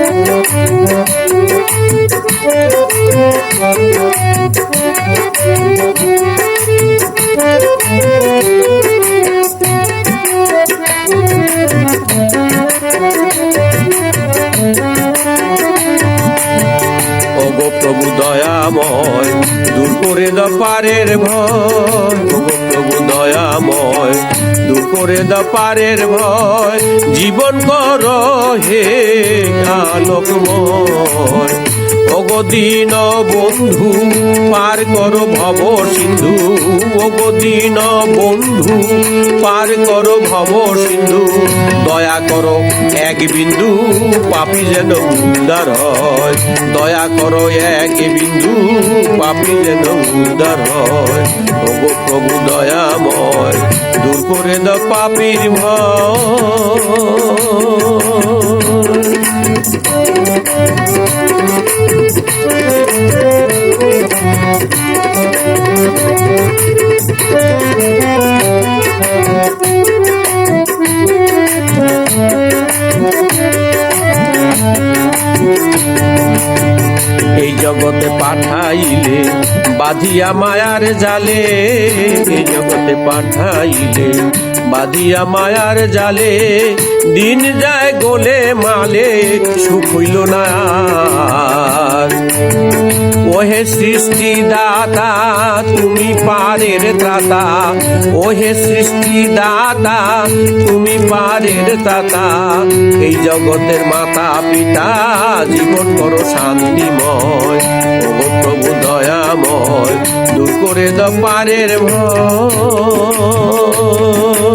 Thank you. ওগো প্রভু দয়াময়, দূর করে দা পারের ভয়। গো প্রভু দয়াময়, দূর করে দা পারের ভয়। জীবন কর হে আলোকময়। ওগো দিন বন্ধু, পার কর ভব সিন্ধু। ওগো দিন বন্ধু, পার কর ভব সিন্ধু। দয়া করো এক বিন্দু, পাপি যেন উদ্ধার হয়। দয়া করো এক বিন্দু, পাপি যেন উদ্ধার হয়। ওগো প্রভু দয়াময়, দূর করে দাও পাপির ভয়। এই জগতে পাঠাইলে বাঁধিয়া মায়ার জালে এই জগতে পাঠাইলে বাঁধিয়া মায়ার জালে, দিন যায় গোলে মালে, সুখ হইল না। ওহে সৃষ্টি দাতা তুমি পারের ত্রাতা। ওহে সৃষ্টি দাতা তুমি পারের দাতা এই জগতের মাতা পিতা, জীবন করো শান্তিময়। ওগো প্রভু দয়াময়, দূর করে দাও পারের ভয়।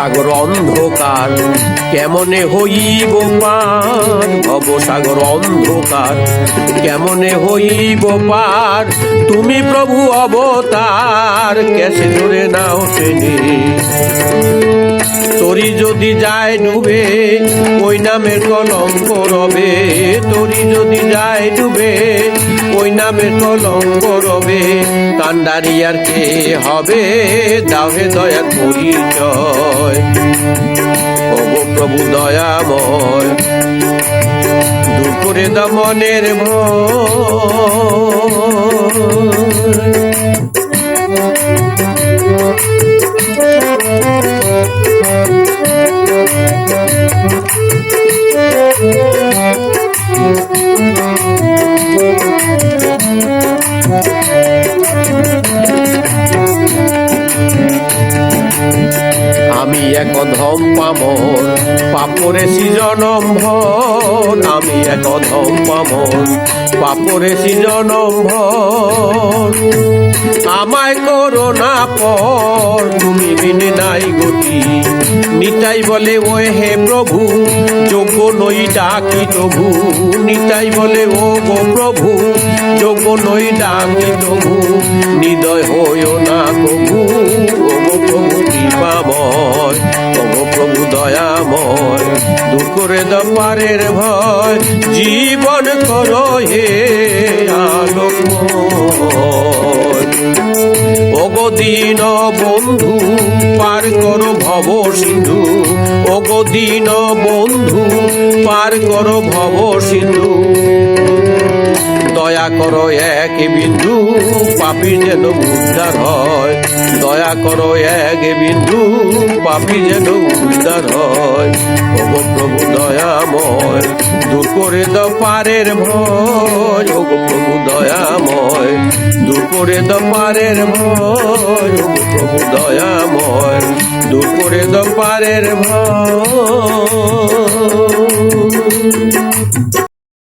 ভবসাগর অন্ধকার। কেমনে হইব পার? ভবসাগর অন্ধকার। কেমনে হইব পার? তুমি প্রভু অবতার। কেসে ধরে নাও টেনে। তরি যদি যায় ডুবে, ওই নামের কলঙ্ক রবে। তরি যদি যায় ডুবে, ওই নামের কলঙ্ক রবে। কান্ডারিয়ার কে হবে? দাহে দয়ার পরিচয় ওগো প্রভু দয়াময়। দূর করে দা মনের ভয় আমি এক ধম পামর পাপরে সৃজনম ভর আমি এক ধম পামর পাপরে সৃজনম ভর আমায় করো না পর, তুমি বিনে নাই গতি। নিতাই বলে, ওয়ে হে প্রভু, যোগ্য নই ডাকি তবু। নিতাই বলে, ও গো প্রভু যোগ্য নই ডাকি তবু, নিদয় হইও না ও গো প্রভু কৃপাময় গো প্রভু দয়াময়। দূর করে দাও পারের ভয়, জীবন করো হে আলোকময়। ওগো দিন বন্ধু, পার করো ভব সিন্ধু। ওগো দিন বন্ধু, পার করো ভব সিন্ধু। দয়া করো এক বিন্দু, পাপি যেন উদ্ধার হয়। দয়া করো এক বিন্দু, পাপি যেন উদ্ধার হয়। ওগো প্রভু দয়াময়, দূর করে দাও পারের ভয়। ওগো প্রভু দয়াময়, দূর করে দাও পারের ভয়। ওগো প্রভু দয়াময়, দূর করে দাও পারের ভয়।